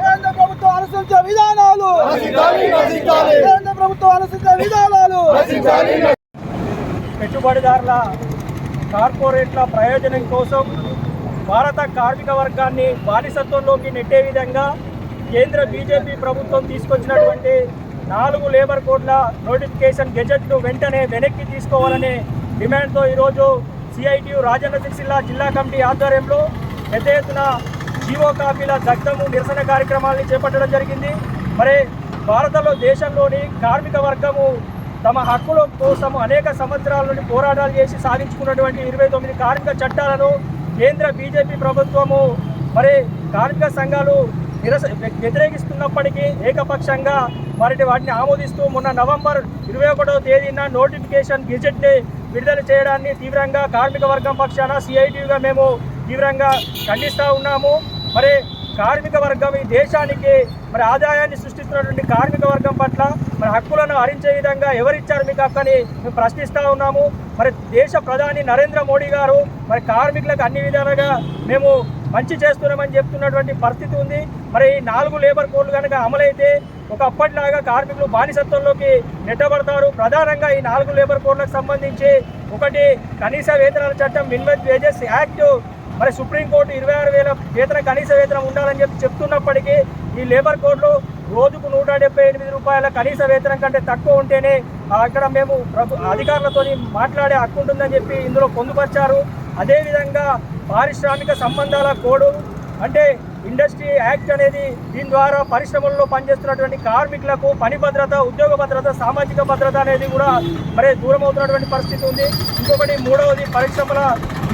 కేంద్ర ప్రభుత్వం అనుసరించే విధానాలు. కేంద్ర ప్రభుత్వం అనుసరించే విధానాలు. పెట్టుబడిదారుల కార్పొరేట్ల ప్రయోజనం కోసం భారత కార్మిక వర్గాన్ని బానిసత్వంలోకి నెట్టే విధంగా కేంద్ర బీజేపీ ప్రభుత్వం తీసుకొచ్చినటువంటి నాలుగు లేబర్ కోడ్ల నోటిఫికేషన్ గెజెట్ను వెంటనే వెనక్కి తీసుకోవాలనే డిమాండ్తో ఈరోజు సిఐటియు రాజన్న సిరిసిల్ల జిల్లా కమిటీ ఆధ్వర్యంలో పెద్ద ఎత్తున జీవో కాపీల దగ్ధము నిరసన కార్యక్రమాలని చేపట్టడం జరిగింది. మరి భారతలో దేశంలోని కార్మిక వర్గము తమ హక్కుల కోసం అనేక సంవత్సరాల నుండి పోరాటాలు చేసి సాధించుకున్నటువంటి ఇరవై తొమ్మిది కార్మిక చట్టాలను కేంద్ర బీజేపీ ప్రభుత్వము మరి కార్మిక సంఘాలు నిరస వ్యతిరేకిస్తున్నప్పటికీ ఏకపక్షంగా వారిని వాటిని ఆమోదిస్తూ మొన్న నవంబర్ ఇరవై ఒకటవ తేదీన నోటిఫికేషన్ గెజెట్ని విడుదల చేయడాన్ని తీవ్రంగా కార్మిక వర్గం పక్షాన సిఐటిగా మేము తీవ్రంగా ఖండిస్తూ ఉన్నాము. కార్మిక వర్గం ఈ దేశానికి మరి ఆదాయాన్ని సృష్టిస్తున్నటువంటి కార్మిక వర్గం పట్ల మరి హక్కులను హరించే విధంగా ఎవరిచ్చారు మీకు హక్కని మేము ప్రశ్నిస్తూ ఉన్నాము. మరి దేశ ప్రధాని నరేంద్ర మోడీ గారు మరి కార్మికులకు అన్ని విధాలుగా మేము మంచి చేస్తున్నామని చెప్తున్నటువంటి పరిస్థితి ఉంది. మరి ఈ నాలుగు లేబర్ కోడ్లు కనుక అమలైతే ఒకప్పటిలాగా కార్మికులు బానిసత్వంలోకి నెట్టబడతారు. ప్రధానంగా ఈ నాలుగు లేబర్ కోడ్లకు సంబంధించి ఒకటి కనీస వేతనాల చట్టం మినిమం వేజెస్ యాక్ట్ మరి సుప్రీంకోర్టు ఇరవై ఆరు వేల వేతన కనీస వేతనం ఉండాలని చెప్పి చెప్తున్నప్పటికీ ఈ లేబర్ కోడ్లో రోజుకు నూట డెబ్బై ఎనిమిది రూపాయల కనీస వేతనం కంటే తక్కువ ఉంటేనే అక్కడ మేము ప్రభు అధికారులతో మాట్లాడే హక్కు ఉంటుందని చెప్పి ఇందులో పొందుపరిచారు. అదేవిధంగా పారిశ్రామిక సంబంధాల కోడ్ అంటే ఇండస్ట్రీ యాక్ట్ అనేది దీని ద్వారా పరిశ్రమల్లో పనిచేస్తున్నటువంటి కార్మికులకు పని భద్రత ఉద్యోగ భద్రత సామాజిక భద్రత అనేది కూడా మరి దూరం అవుతున్నటువంటి పరిస్థితి ఉంది. ఇంకొకటి మూడవది పరిశ్రమల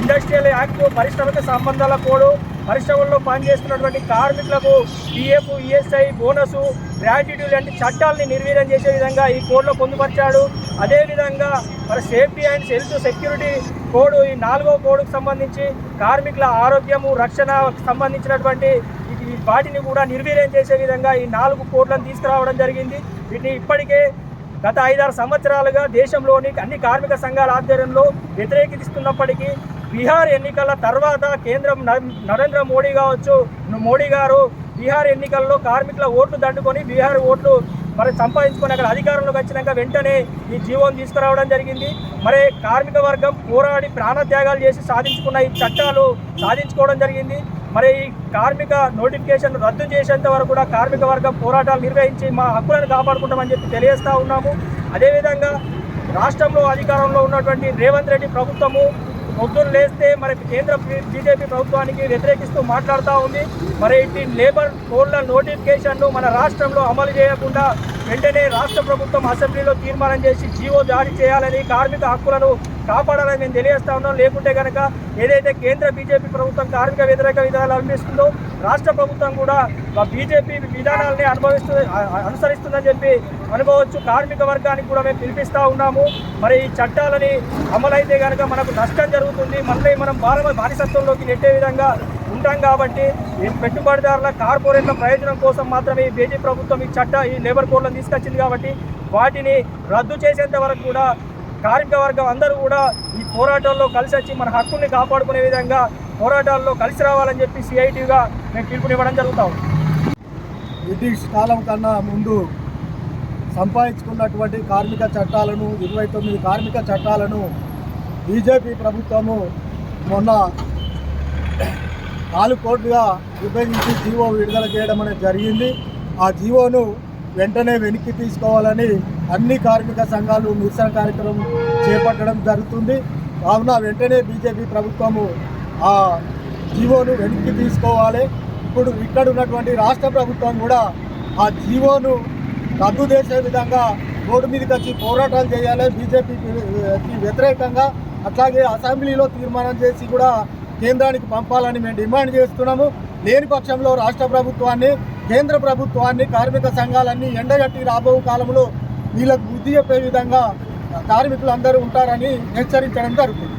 ఇండస్ట్రియల్ యాక్ట్ పరిశ్రమిక సంబంధాల కోడ్ పరిశ్రమల్లో పనిచేస్తున్నటువంటి కార్మికులకు పిఎఫ్ ఈఎస్ఐ బోనసు గ్రాట్యుటీ లాంటి చట్టాలని నిర్వీర్యం చేసే విధంగా ఈ కోడ్లో పొందుపరిచాడు. అదేవిధంగా మన safety and health security code ఈ నాలుగో కోడ్కు సంబంధించి కార్మికుల ఆరోగ్యము రక్షణ సంబంధించినటువంటి ఈ- వాటిని కూడా నిర్వీర్యం చేసే విధంగా ఈ నాలుగు కోడ్లను తీసుకురావడం జరిగింది. వీటిని ఇప్పటికే గత ఐదారు సంవత్సరాలుగా దేశంలోని అన్ని కార్మిక సంఘాల ఆధ్వర్యంలో వ్యతిరేకిస్తున్నప్పటికీ బీహార్ ఎన్నికల తర్వాత కేంద్రం నరేంద్ర మోడీ కావచ్చు మోడీ గారు బీహార్ ఎన్నికల్లో కార్మికుల ఓట్లు దండుకొని బీహార్ ఓట్లు మరి సంపాదించుకొని అక్కడ అధికారంలోకి వచ్చినాక వెంటనే ఈ జీవోని తీసుకురావడం జరిగింది. మరి కార్మిక వర్గం పోరాడి ప్రాణత్యాగాలు చేసి సాధించుకున్న ఈ చట్టాలు సాధించుకోవడం జరిగింది. మరి ఈ కార్మిక నోటిఫికేషన్ రద్దు చేసేంత వరకు కూడా కార్మిక వర్గం పోరాటాలు నిర్వహించి మా హక్కులను కాపాడుకుంటామని చెప్పి తెలియజేస్తూ ఉన్నాము. అదేవిధంగా రాష్ట్రంలో అధికారంలో ఉన్నటువంటి రేవంత్ రెడ్డి ప్రభుత్వము పొద్దున్న లేస్తే మరి కేంద్ర బీజేపీ ప్రభుత్వానికి వ్యతిరేకిస్తూ మాట్లాడుతూ ఉంది. మరి ఇట్టి లేబర్ కోడ్ల నోటిఫికేషన్ను మన రాష్ట్రంలో అమలు చేయకుండా వెంటనే రాష్ట్ర ప్రభుత్వం అసెంబ్లీలో తీర్మానం చేసి జీవో జారీ చేయాలని కార్మిక హక్కులను కాపాడాలని మేము తెలియజేస్తా ఉన్నాం. లేకుంటే కనుక ఏదైతే కేంద్ర బీజేపీ ప్రభుత్వం కార్మిక వ్యతిరేక విధానాలు అనుభవిస్తుందో రాష్ట్ర ప్రభుత్వం కూడా బీజేపీ విధానాలని అనుభవిస్తు అనుసరిస్తుందని చెప్పి అనుభవచ్చు కార్మిక వర్గానికి కూడా మేము పిలిపిస్తూ ఉన్నాము. మరి ఈ చట్టాలని అమలైతే కనుక మనకు నష్టం జరుగుతుంది. మళ్ళీ మనం భారత బానిసత్వంలోకి నెట్టే విధంగా ఉంటాం కాబట్టి ఈ పెట్టుబడిదారుల కార్పొరేట్ల ప్రయోజనం కోసం మాత్రమే ఈ బీజేపీ ప్రభుత్వం ఈ చట్ట ఈ లేబర్ కోడ్లను తీసుకొచ్చింది కాబట్టి వాటిని రద్దు చేసేంత వరకు కూడా కార్మిక వర్గం అందరూ కూడా ఈ పోరాటాల్లో కలిసి వచ్చి మన హక్కుల్ని కాపాడుకునే విధంగా పోరాటాల్లో కలిసి రావాలని చెప్పి సిఐటిగా మేము పిలుపునివ్వడం జరుగుతాం. బ్రిటిష్ కాలం కన్నా ముందు సంపాదించుకున్నటువంటి కార్మిక చట్టాలను ఇరవై తొమ్మిది కార్మిక చట్టాలను బీజేపీ ప్రభుత్వము మొన్న నాలుగు కోట్లుగా విభజించి జీవో విడుదల చేయడం అనేది జరిగింది. ఆ జీవోను వెంటనే వెనక్కి తీసుకోవాలని అన్ని కార్మిక సంఘాలు నిరసన కార్యక్రమం చేపట్టడం జరుగుతుంది. కావున వెంటనే బీజేపీ ప్రభుత్వము ఆ జీవోను వెనక్కి తీసుకోవాలి. ఇప్పుడు ఇక్కడ ఉన్నటువంటి రాష్ట్ర ప్రభుత్వం కూడా ఆ జీవోను రద్దు చేసే విధంగా రోడ్డు మీదకి వచ్చి పోరాటాలు చేయాలి. బీజేపీకి వ్యతిరేకంగా అట్లాగే అసెంబ్లీలో తీర్మానం చేసి కూడా కేంద్రానికి పంపాలని మేము డిమాండ్ చేస్తున్నాము. లేని పక్షంలో రాష్ట్ర ప్రభుత్వాన్ని కేంద్ర ప్రభుత్వాన్ని కార్మిక సంఘాలన్నీ ఎండగట్టి రాబో కాలంలో వీళ్ళకు బుద్ధి చెప్పే విధంగా కార్మికులు అందరూ ఉంటారని హెచ్చరించడం జరుగుతుంది.